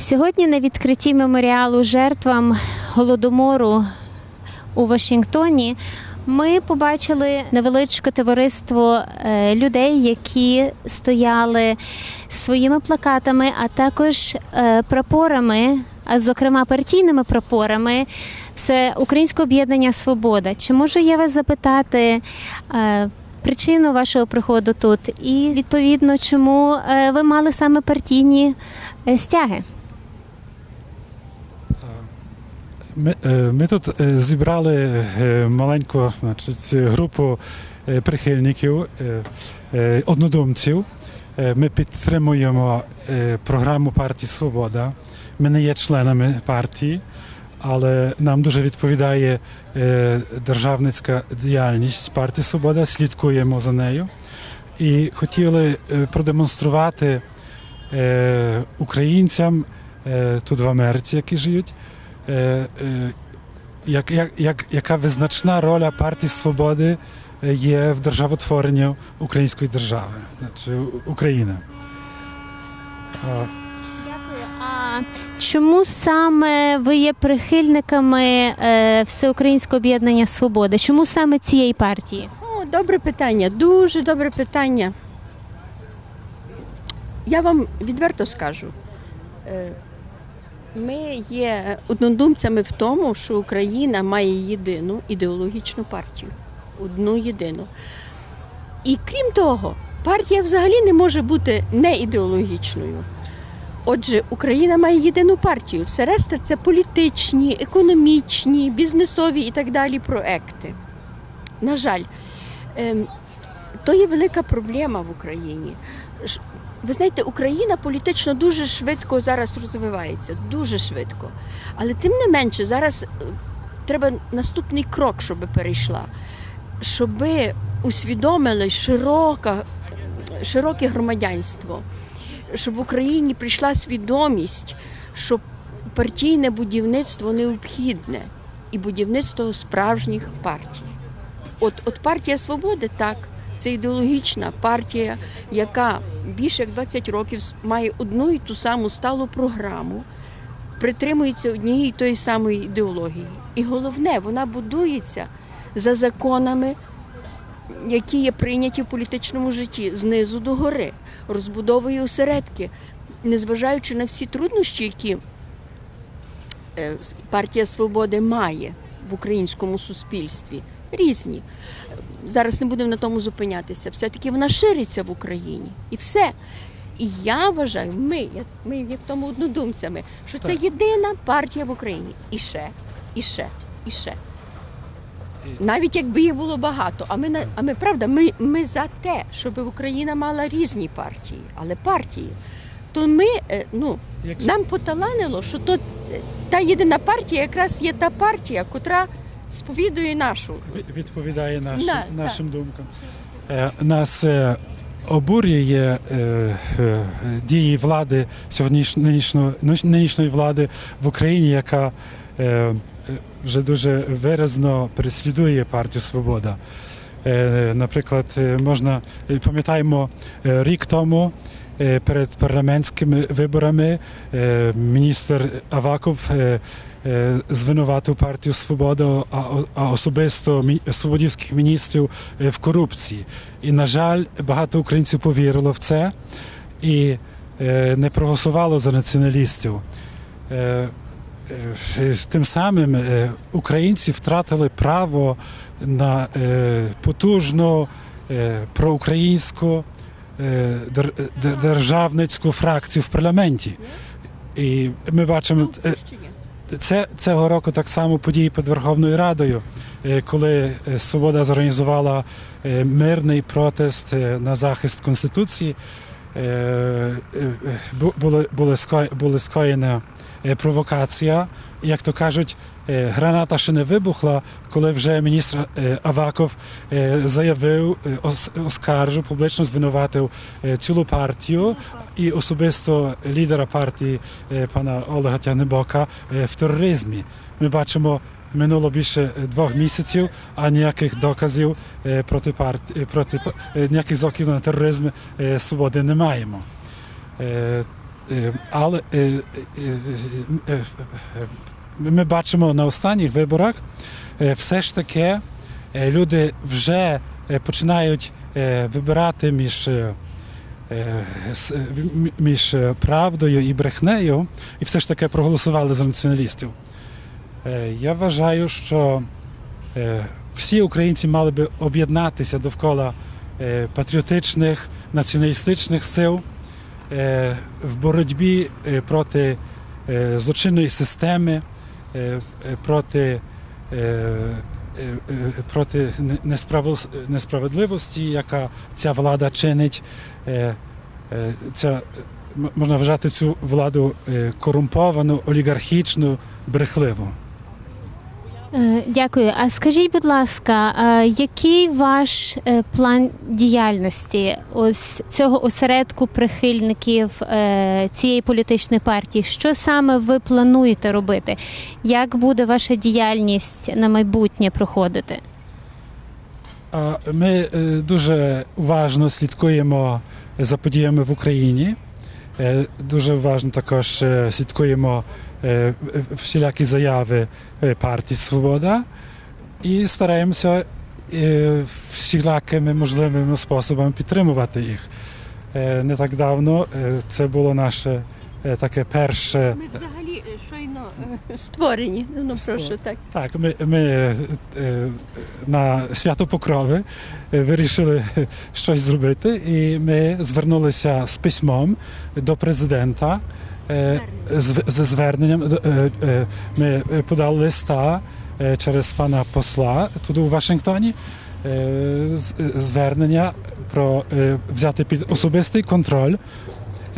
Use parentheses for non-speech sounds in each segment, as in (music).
Сьогодні на відкритті меморіалу жертвам голодомору у Вашингтоні ми побачили невеличке товариство е, людей, які стояли своїми плакатами, а також е, прапорами, а зокрема партійними прапорами. Це Українське об'єднання Свобода. Чи можу я вас запитати? е, Причину вашого приходу тут, і відповідно, чому ви мали саме партійні стяги? Ми, ми тут зібрали маленьку значить, групу прихильників, однодумців. Ми підтримуємо програму партії Свобода. Ми не є членами партії, але нам дуже відповідає державницька діяльність партії Свобода, слідкуємо за нею. І хотіли е, продемонструвати е, українцям е, тут в Америці, які живуть, е, е, як, як, як, яка визначна роля партії Свободи е, є в державотворенні української держави, значить, України. Дякую. А чому саме ви є прихильниками е, Всеукраїнського об'єднання Свобода? Чому саме цієї партії? О, добре питання, дуже добре питання. Я вам відверто скажу. Е, Ми є однодумцями в тому, що Україна має єдину ідеологічну партію. Одну єдину. І крім того, партія взагалі не може бути не ідеологічною. Отже, Україна має єдину партію. Все решта це політичні, економічні, бізнесові і так далі проекти. На жаль, Ем, то є велика проблема в Україні. Ви знаєте, Україна політично дуже швидко зараз розвивається, дуже швидко. Але тим не менше, зараз е, треба наступний крок, щоб перейшла, щоб усвідомили широка, широке громадянство, щоб в Україні прийшла свідомість, що партійне будівництво необхідне і будівництво справжніх партій. От, от партія свободи так. Це ідеологічна партія, яка більше як 20 років має одну і ту саму сталу програму, притримується однієї і тої самої ідеології. І головне, вона будується за законами, які є прийняті в політичному житті знизу до гори, розбудовує осередки, незважаючи на всі труднощі, які е, партія свободи має в українському суспільстві різні. Зараз не будемо на тому зупинятися. Все-таки вона шириться в Україні. І все. І я вважаю, ми, ми є в тому однодумцями, що це єдина партія в Україні. І ще, і ще, і ще. Навіть якби їх було багато. А ми, а ми правда, ми, ми за те, щоб Україна мала різні партії, але партії. То ми, е, ну, нам поталанило, що то, е, та єдина партія якраз є та партія, котра сповідує нашу. Відповідає нашим, Да, нашим думкам. Е, Нас е, обурює е, е, дії влади сьогоднішньої нинішньої- влади в Україні, яка е, вже дуже виразно переслідує партію Свобода. Е, Наприклад, е, можна е, пам'ятаємо е, рік тому. Перед парламентськими виборами міністр Аваков звинуватив партію Свобода, а, особисто свободівських міністрів е, в корупції. І, на жаль, багато українців повірило в це і е, не проголосувало за націоналістів. Е, е, Тим самим е, українці втратили право на е, потужну е, проукраїнську е, дер- дер- державницьку фракцію в парламенті. І ми бачимо е, це цього року так само події під Верховною Радою, е, коли е, Свобода зорганізувала е, мирний протест на захист Конституції. Е, е, бу- Були, ска- були скоєна е, провокація. Як то кажуть, е, граната ще не вибухла, коли вже міністр е, Аваков е, заявив, е, ос- оскаржив, публічно звинуватив е, цілу партію і особисто лідера партії е, пана Олега Тягнебока е, в тероризмі. Ми бачимо. Минуло більше е, двох місяців, а ніяких доказів е, проти партії, проти е, ніяких зоків на тероризм свободи не маємо. Але ми бачимо на останніх виборах, все ж таки люди вже починають вибирати між. Між правдою і брехнею, і все ж таки проголосували за націоналістів. Е, Я вважаю, що е, всі українці мали би об'єднатися довкола е, патріотичних націоналістичних сил в боротьбі проти злочинної системи, проти, проти несправедливості, яка ця влада чинить. Ця, можна вважати цю владу корумповану, олігархічну, брехливу. Е, Дякую. А скажіть, будь ласка, е, який ваш е, план діяльності ось цього осередку прихильників цієї політичної партії? Що саме ви плануєте робити? Як буде ваша діяльність на майбутнє проходити? Ми дуже уважно слідкуємо за подіями в Україні. Дуже уважно також слідкуємо всілякі заяви е, партії Свобода і стараємося е, всілякими можливими способами підтримувати їх. Е, Не так давно е, це було наше е, таке перше. Ми взагалі е, щойно е, створені. Ну, ну прошу, так. Так, ми, ми е, е, на свято Покрови е, вирішили е, щось зробити, і ми звернулися з письмом до президента е, з, зі зверненням. Е, е, Ми подали листа е, через пана посла тут у Вашингтоні. е, з- Звернення про е, взяти під особистий контроль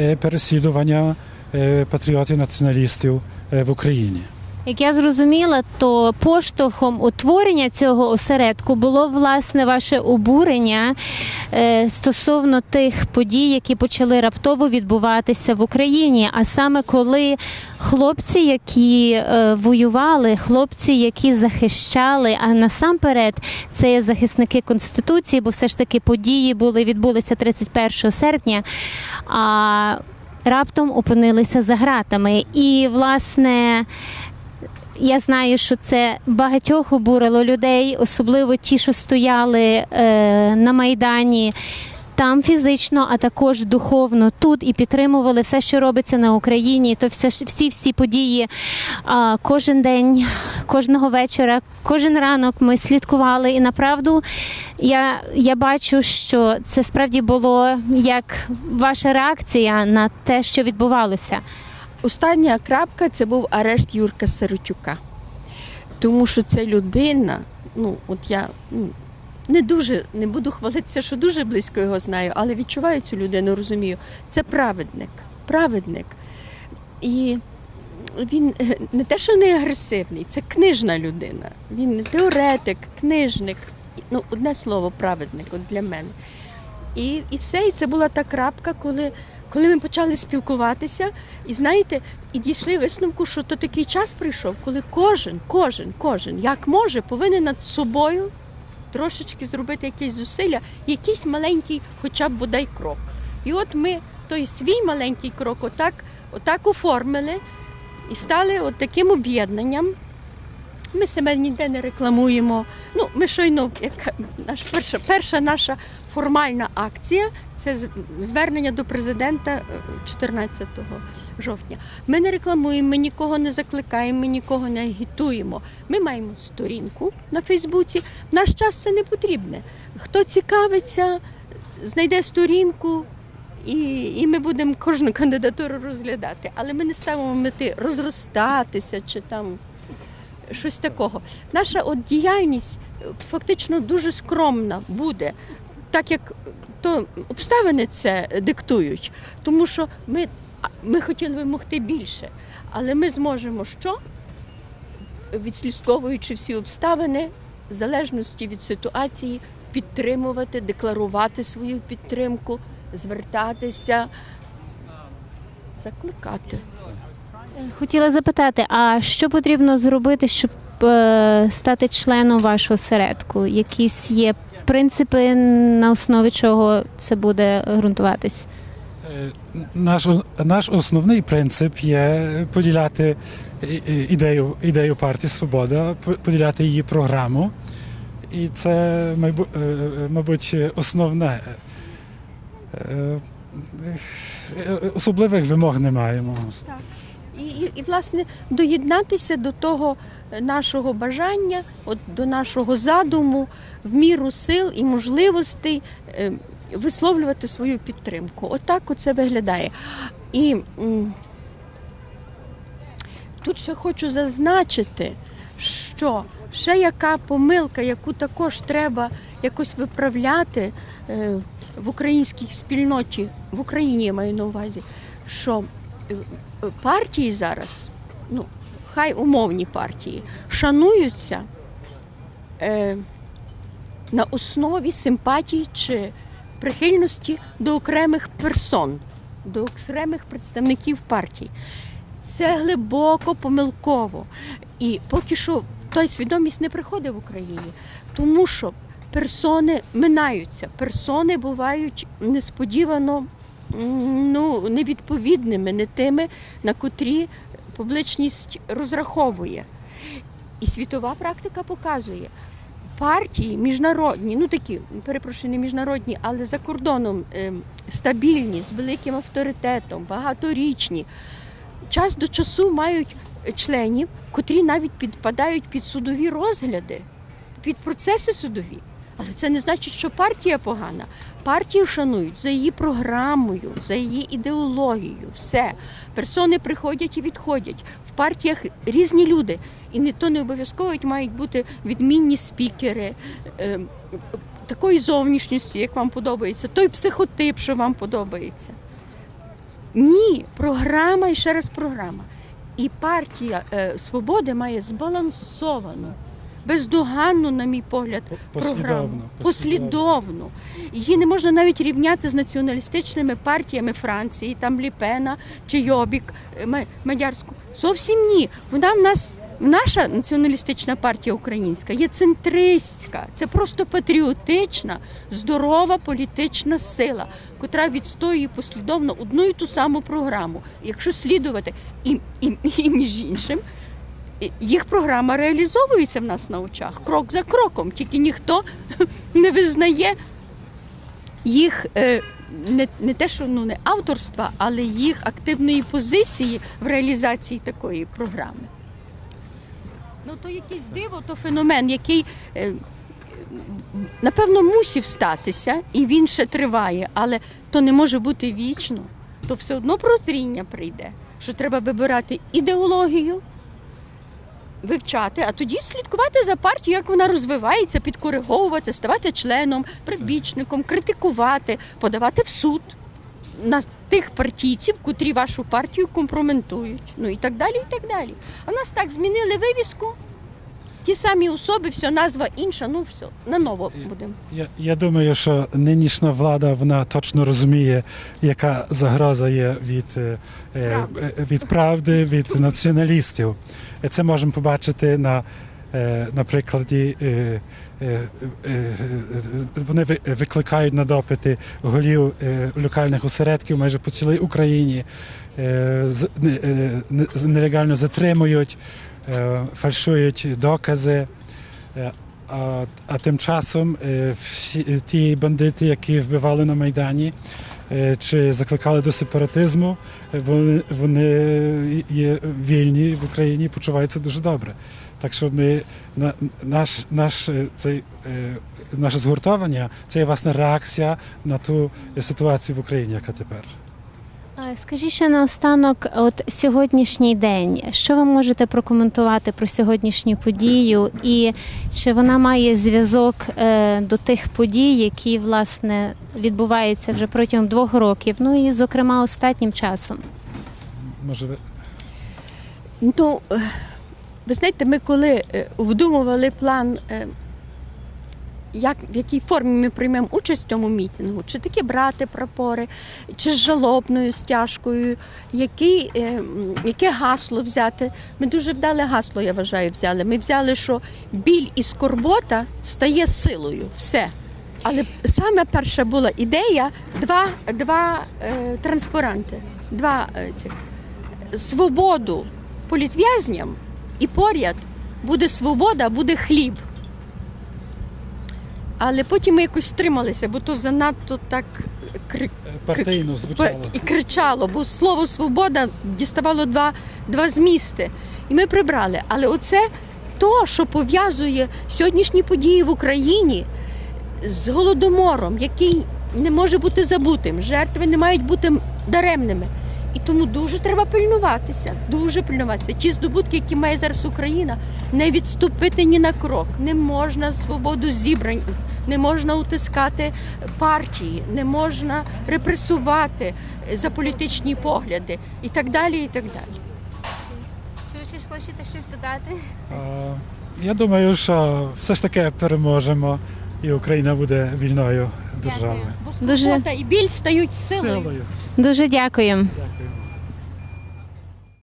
е, переслідування е, патріотів націоналістів е, в Україні. Як я зрозуміла, то поштовхом утворення цього осередку було власне ваше обурення е, стосовно тих подій, які почали раптово відбуватися в Україні. А саме коли хлопці, які е, воювали, хлопці, які захищали, а насамперед це є захисники конституції, бо все ж таки події були відбулися 31 серпня. А раптом опинилися за гратами. І власне. Я знаю, що це багатьох обурило людей, особливо ті, що стояли е, на майдані. Там фізично, а також духовно тут і підтримували все, що робиться на Україні. То все всі всі події а, кожен день, кожного вечора, кожен ранок ми слідкували. І направду я, я бачу, що це справді було як ваша реакція на те, що відбувалося. Остання крапка це був арешт Юрка Сиротюка. Тому що це людина, ну от я ну, не дуже не буду хвалитися, що дуже близько його знаю, але відчуваю цю людину, розумію. Це праведник. Праведник. І він е, не те, що не агресивний, це книжна людина. Він теоретик, книжник. Ну, одне слово, праведник от для мене. І, і все, і це була та крапка, коли, коли ми почали спілкуватися, і знаєте, і дійшли висновку, що то такий час прийшов, коли кожен, кожен, кожен, як може, повинен над собою трошечки зробити якісь зусилля, якийсь маленький, хоча б бодай крок. І от ми той свій маленький крок отак, отак оформили і стали от таким об'єднанням. Ми себе ніде не рекламуємо. Ну, ми щойно, як наша перша, перша наша формальна акція це звернення до президента е, 14 жовтня. Ми не рекламуємо, ми нікого не закликаємо, ми нікого не агітуємо. Ми маємо сторінку на Фейсбуці. Наш час це не потрібне. Хто цікавиться, знайде сторінку. І, і ми будемо кожну кандидатуру розглядати. Але ми не ставимо мети розростатися чи там щось такого. Наша от діяльність е, фактично дуже скромна буде, так як то обставини це диктують. Тому що ми, ми хотіли би могти більше, але ми зможемо що? Відслідковуючи всі обставини, в залежності від ситуації, підтримувати, декларувати свою підтримку, звертатися, закликати. Хотіла запитати, а що потрібно зробити, щоб е, стати членом вашого середку? Якісь є принципи, на основі чого це буде ґрунтуватись? Е, Наш, наш основний принцип є поділяти ідею, ідею партії Свобода, поділяти її програму. І це, е, е, мабуть, основне. Особливих вимог не маємо. І, і, і власне доєднатися до того нашого бажання, от до нашого задуму, в міру сил і можливостей е, висловлювати свою підтримку. Отак оце виглядає. І тут ще хочу зазначити, що ще яка помилка, яку також треба якось виправляти е, в українській спільноті, в Україні я маю на увазі, що е, партії зараз, ну, хай умовні партії, шануються на основі симпатії чи прихильності до окремих персон, до окремих представників партій. Це глибоко помилково. І поки що той свідомість не приходить в Україні, тому що персони минаються, персони бувають несподівано ну, невідповідними, не тими, на котрі публічність розраховує. І світова практика показує. Партії міжнародні, ну такі, перепрошую, не міжнародні, але за кордоном ем, стабільні, з великим авторитетом, багаторічні, час до часу мають членів, котрі навіть підпадають під судові розгляди, під процеси судові. Але це не значить, що партія погана. Партію шанують за її програмою, за її ідеологією. Все. Персони приходять і відходять. Партіях різні люди. І не то не обов'язково мають бути відмінні спікери. е, Такої зовнішністю, як вам подобається, той психотип, що вам подобається. Ні, програма і ще раз програма. І партія е, свободи має збалансовану, бездоганну, на мій погляд, програму. Послідовно. Її не можна навіть рівняти з націоналістичними партіями Франції, там Ліпена чи Йобік е, Мадярську. Зовсім ні. Вона в нас. Наша націоналістична партія українська є центристська, це просто патріотична, здорова політична сила, котра відстоює послідовно одну і ту саму програму. Якщо слідувати, і, і, і між іншим, їх програма реалізовується в нас на очах крок за кроком, тільки ніхто (laughs) не визнає їх е, не, не те, що ну, не авторства, але їх активної позиції в реалізації такої програми. Ну, то якесь диво, то феномен, який е, напевно мусив статися, і він ще триває, але то не може бути вічно. То все одно прозріння прийде, що треба вибирати ідеологію, вивчати, а тоді слідкувати за партією, як вона розвивається, підкориговувати, ставати членом, прибічником, критикувати, подавати в суд на тих партійців, котрі вашу партію компроментують. Ну і так далі, і так далі. А в нас так змінили вивіску. Ті самі особи, все, назва інша, ну все, на ново будемо. Я, я думаю, що нинішня влада вона точно розуміє, яка загроза є від, е, е, Правди. від правди, від націоналістів. Це можемо побачити на, е, на прикладі. е, е, е, е, Вони ви- викликають на допити голів е, локальних осередків майже по цілій Україні, е, е, нелегально затримують, е, фальшують докази. Е, А, а тим часом е, всі е, ті бандити, які вбивали на Майдані е, чи закликали до сепаратизму, е, вони, вони є вільні в Україні почуваються дуже добре. Так що ми на наш, наш е, цей е, наше згуртовання це є власне реакція на ту ситуацію в Україні, яка тепер. Скажіть ще наостанок, от сьогоднішній день, що ви можете прокоментувати про сьогоднішню подію, і чи вона має зв'язок е, до тих подій, які власне відбуваються вже протягом двох років, ну і зокрема останнім часом? Може, ви Ну, е, ви знаєте, ми коли вдумували план, е, як, в якій формі ми приймемо участь в цьому мітингу, чи таки брати прапори, чи з жалобною стяжкою, який, е, яке гасло взяти. Ми дуже вдале гасло, я вважаю, взяли. Ми взяли, що біль і скорбота стає силою. Все. Але саме перша була ідея два, два е, транспаранти, два е, цих свободу політв'язням і поряд буде свобода, буде хліб. Але потім ми якось стрималися, бо то занадто так кри- Е, Партійно звучало. і кричало, бо слово свобода діставало два, два змісти. І ми прибрали. Але оце то, що пов'язує сьогоднішні події в Україні з голодомором, який не може бути забутим. Жертви не мають бути даремними. І тому дуже треба пильнуватися, дуже пильнуватися. Ті здобутки, які має зараз Україна, не відступити ні на крок. Не можна свободу зібрань, не можна утискати партії, не можна репресувати е, за політичні погляди і так далі. І так далі. Чи ви ще хочете щось додати? Я думаю, що все ж таки переможемо, і Україна буде вільною державою. Дуже- і біль стають силою. Силою. Дуже дякую. Дякую.